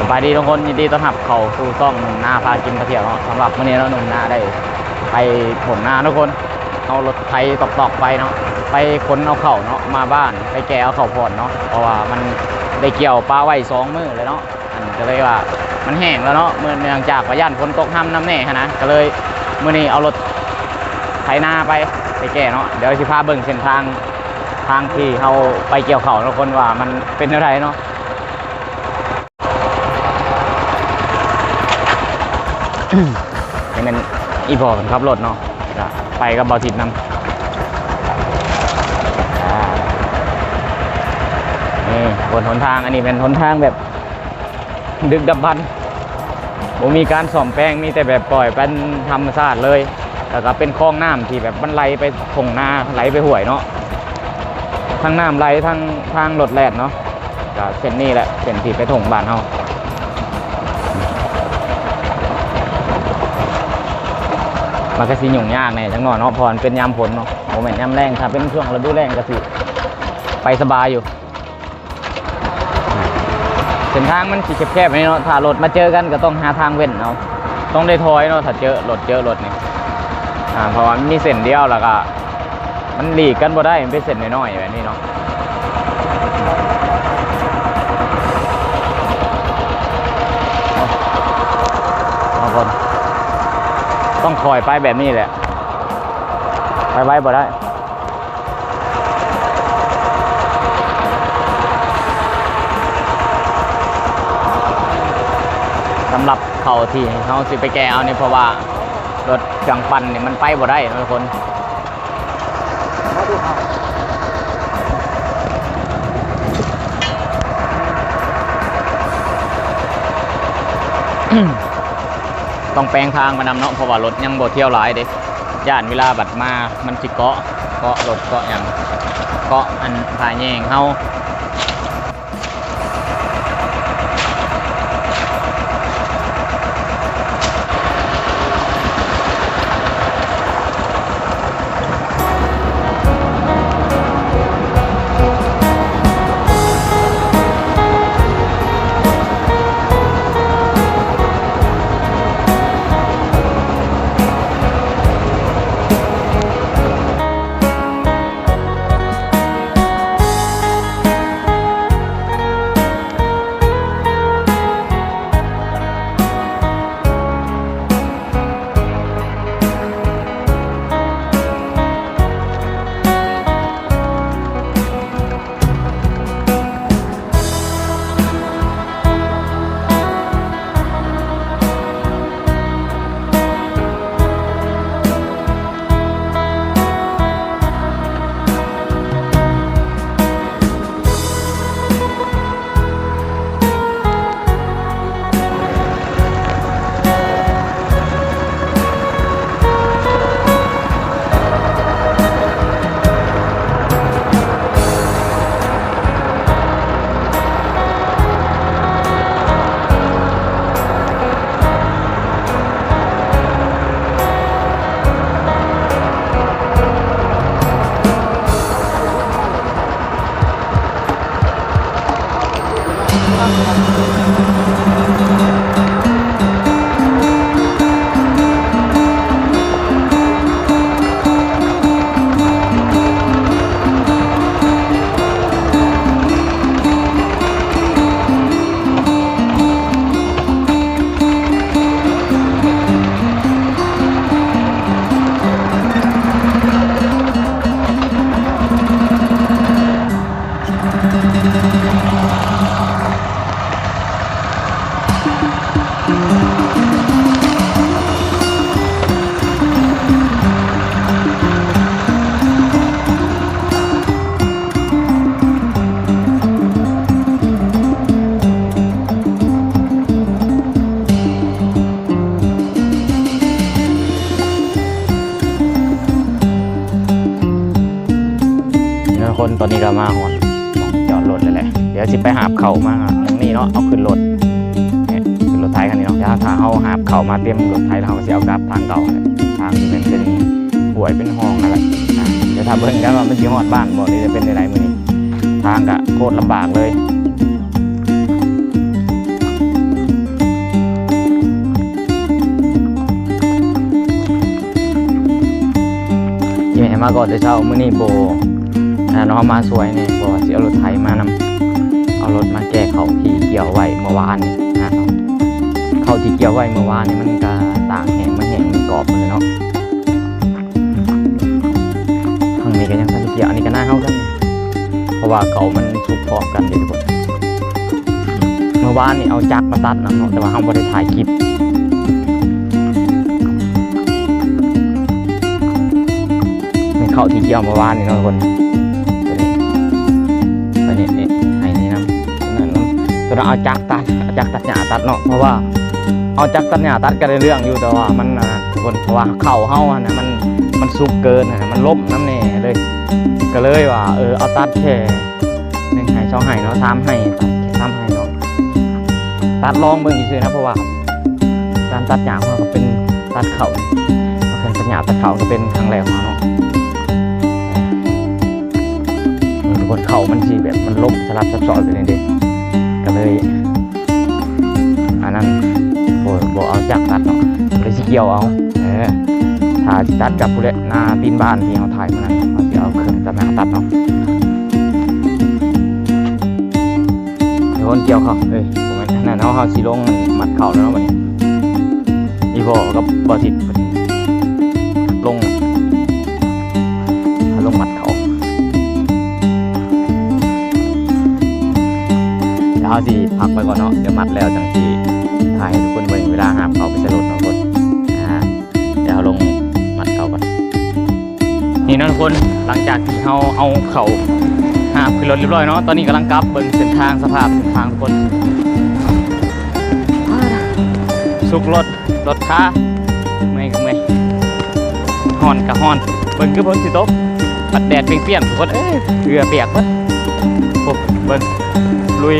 สบายดีทุกคนยินดีต้อนรับเข้าสู่ช่องหนุ่มนาพากินพาเทียวเนาะสำหรับวันนี้เราหนุ่มนาได้ไปผมนาทุกคนเอารถไถตอกๆไปเนาะไปขนเอาเข่าเนาะมาบ้านไปแกเอาเข่าผ่อนเนาะเพราะว่ามันได้เกี่ยวปลาไว้สองมือเลยเนาะอันก็เลยว่ามันแห้งแล้วเนาะเมื่อเนื่องจากว่าย่านฝนตกห้ำน้ำแน่ฮะนะก็เลยเมื่อนี้เอารถไถนาไปไปแกเนาะเดี๋ยวสิพาเบิ่งเส้นทางทางที่เขาไปเกี่ยวเข่าทุกคนว่ามันเป็นอะไรเนาะ นี่เป็นอีพอขับรถเนาะไปกับเบาทิดนำนี่บนหนทางอันนี้เป็นหนทางแบบ ดึกดับบันผมมีการส่อมแป้งมีแต่แบบปล่อยเป็นธรรมชาติเลยแล้วก็เป็นคลองน้ำที่แบบมันไหลไปทงนาไหลไปห่วยเนาะทั้งน้ำไหลทั้งทางรถแล่นเนาะก็เส้นนี้แหละเส้นที่ไปถงบ้านเฮา มันก็สิยุ่งยากแน่จังหน่อยเนาะพอมันเป็นยามฝนเนาะโมเมนต์ยามแรงถ้าเป็นช่วงฤดูแรงก็สิไปสบายอยู่เส้นทางมันสิแคบๆนี่เนาะถ้ารถมาเจอกันก็ต้องหาทางเว้นเอาะต้องได้ถอยเนาะถ้าเจอรถเจอรถนี่อ่าเพราะว่ามีเส้นเดียวแล้วก็มันหลีกกันบ่ได้มันเป็นเส้นน้อยๆแบบนี้เนาะ ต้อยไปแบบนี้แหละ ไปไว้บ่ได้สำหรับเขาที่เขาสิไปแก้เอานี่เพราะว่ารถเครื่องปั่นนี่ยมันไปบ่ได้ทุกคน ต้องแปลงทางมานำเนาะเพราะว่ารถยังบ่เที่ยวหลายเด้ย่านเวลาบัดมามันสิเกาะเกาะรถเกาะอย่างเกาะอันพายแยงเฮา ยมาหอนมองจอดรถเลยแหละเดี๋ยวสิไปหาบเข่ามาตรงนี้เนาะเอาขึ้นรถขึ้นรถไทยคันนี้เนาะถ้าถ้าเอาหาบเข่ามาเตรียมรถไทยเราเสียเอากลับทางเก่าทางที่เป็นเป็นป่วยเป็นห้องอะไรเดี๋ยวทำเบิ่งกันว่าม่นจะหอดบ้านบ่หนี้จะเป็นในไรมือนี้ทางก็โคตรลำบากเลยมาก่อนจะเช่ามื้อนี้โบ น้องมาสวยนี่บ่ว่าสิเอารถไถมานำเอารถมาแก้เขาที่เกี่ยวไว้เมื่อวานนี่นะเขาที่เกี่ยวไว้เมื่อวานนี่มันก็ต่ากแห้งมันแห้งมันกรอบเลยเนาะทางนี้ก็ยังทันได้เกี่ยวอันนี้ก็น่าเข้ากันนี่เพราะว่าเขามันสุกพร้อมกันเด้ทุกคนเมื่อวานนี่เอาจักรมาตัดนะเนาะแต่ว่าเฮาบ่ได้ถ่ายคลิปเป็นเขาที่เกี่ยวเมื่อวานนี่เนาะทุกคน ตัวนั้นเอาจักรตัดเอาจักรตัดหญ้าตัดเนาะเพราะว่าเอาจักรตัดหญ้าตัดก็ได้เรื่องอยู่แต่ว่ามันคนเพราะว่าเข่าเฮาอะนะมันมันสุกเกินอะนะมันล้มน้ำแน่เลย ก็เลยว่าเออเอาตัดแค่หนึ่งไห้สองไห้เนาะสามไห้ตัดแค่สามไห้เนาะตัดลองเบิ่งอีกซื่อนะเพราะว่าการตัดหญ้าของเราเป็นตัดเข่าเคยตัดหญ้าตัดเข่าก็เป็นครั้งแรกของเราเนาะบนเข่ามันสีแบบมันล่มสลับซับซ้อนไปเลยเด็ก เลยอันนั้นโบโบเอาจากตัดเนาะเลยสิเกี่ยวเอาเออถ้าสิตัดกับผู้เล่นหน้าตีนบ้านที่เขาถ่ายมานั้นเขาสิเอาเครื่องตัดหน้าตัดเนาะเดี๋ยวคนเกี่ยวเขาเอ้ยผมไม่นั่นเนาะเขาสีลงมัดเข่าแล้วเนาะวันนี้อีโบกับบอสิตลง เอาสิพักไปก่อนเนาะเดี๋ยวมัดแล้วจังสีถ่ายให้ทุกคนเบิ่งเวลาหามเขาไปสรุปเนาะคนอ่าเดี๋ยวลงมัดเขาก่อนนี่นะทุกคนหลังจากที่เราเอาเขาหาบขึ้นรถเรียบร้อยเนาะตอนนี้กำลังกลับเบิ่งเส้นทางสภาพเส้นทางทุกคนสุกรถรถค้าเมื่อยก็เมื่อยฮอนกับฮอนเบิ่งคือฝนสิตกปัดแดดเปรี้ยงๆทุกคนเอ้ยเรือเปียกเบิดโอ้เบิ่งลุย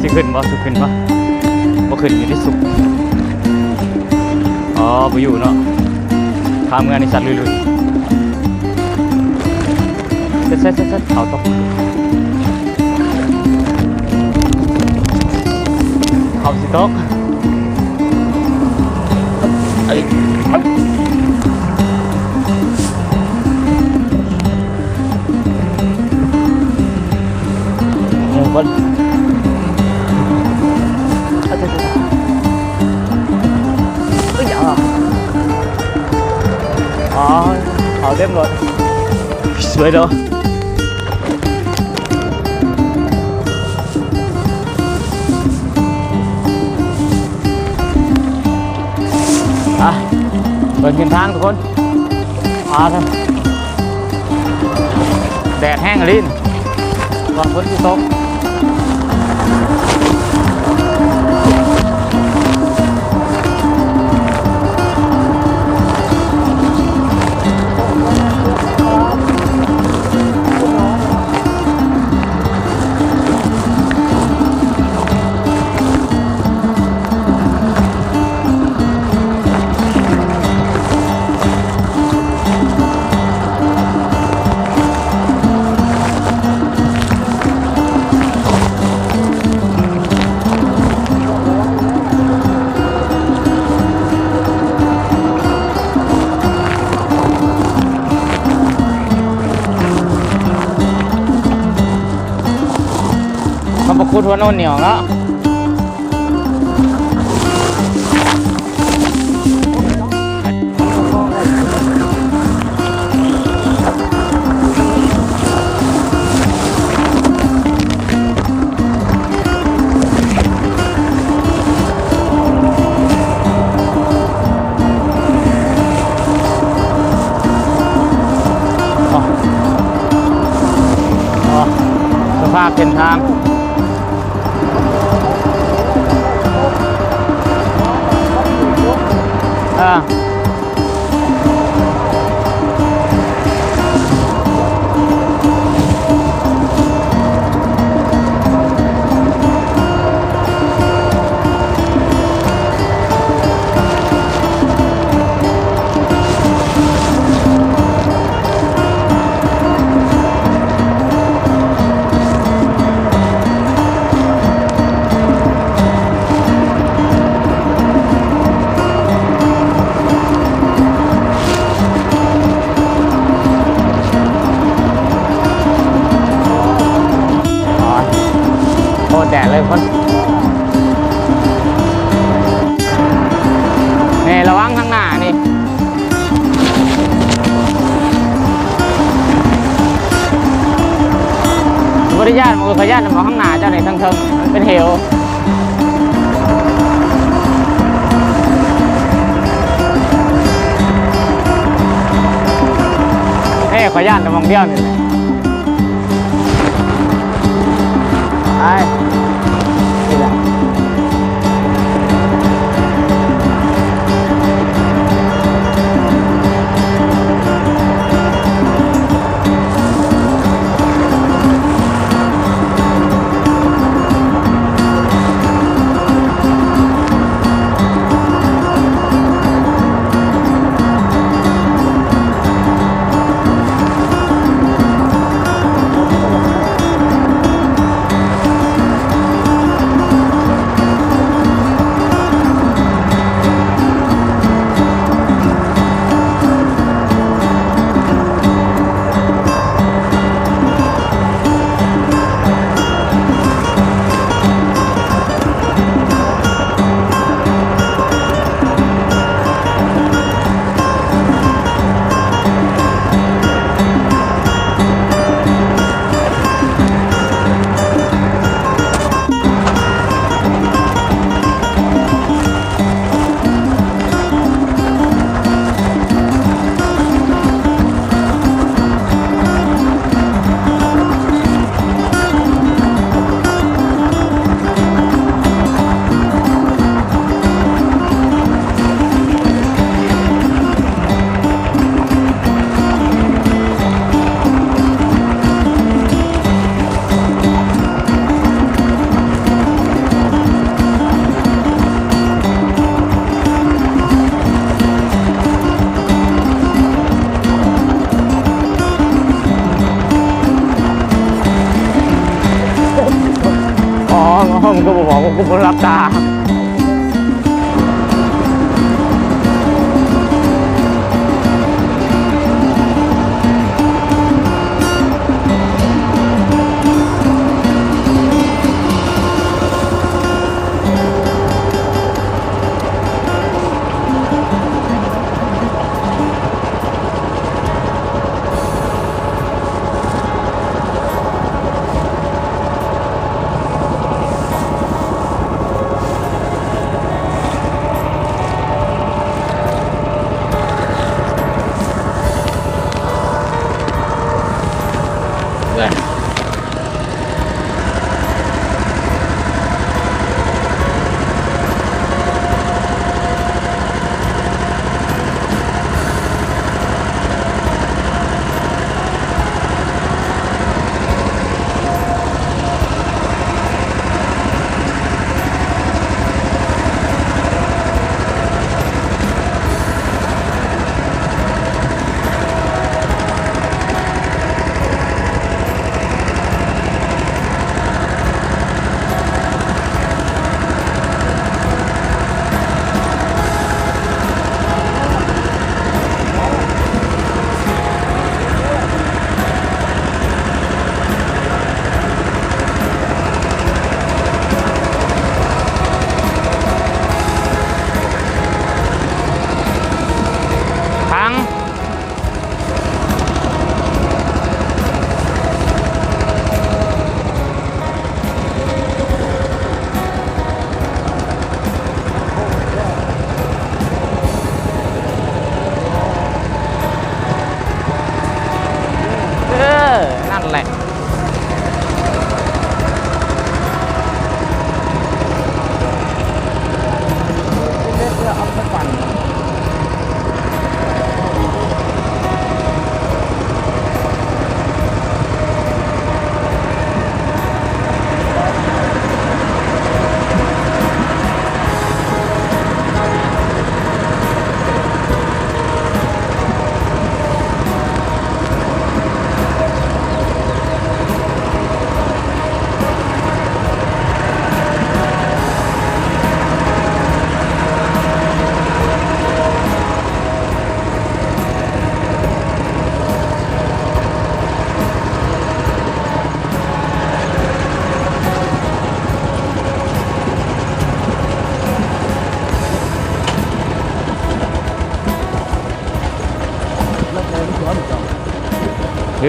สิขึ้นบ่สุขึ้นบ่บ่ขึ้นอยู่ที่สุกอ๋อบ่อยู่เนาะทำงานในสัตว์ลุยๆเซ็ตเซ็ตเซ็ตเซ็ตเขาตกเขาสิตกเอ้ยหมู่คน เอ้ยเดี๋ยวๆเอ้ยอย่าอะอ๋อเขาเต็ม รถสว ดแดดเลยคนนี่ระวังข้างหน้านี่บริญาตมือขยันมองข้างหน้าเจ้าไหนทั้งเทิงมันเป็นเหวเอ้ขยันมองเดียวนี่ Bye. ก็บอกว่ากูบ่รับตา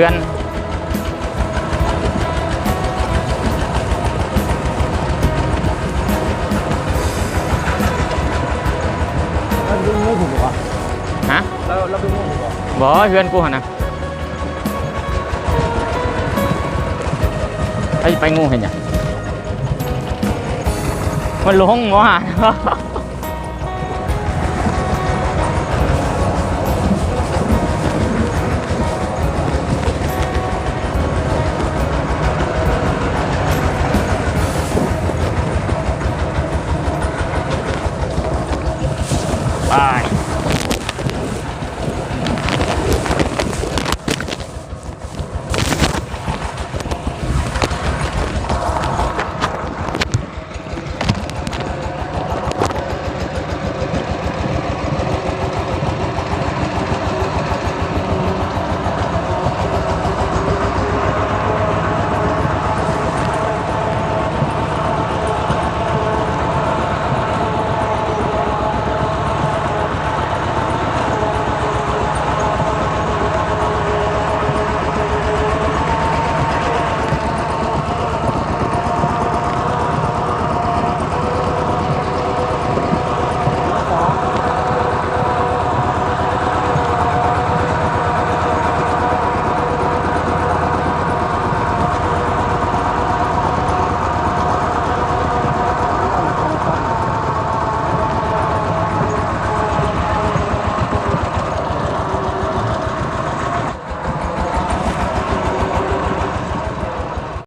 ดือน แล้วดูไม่ถูกเหรอฮะแล้วแล้วดูไม่ถูกหรอบ่เฮือนกูหั่นนะไอ้ไปงูเห็นยังมันลงบ่ฮะ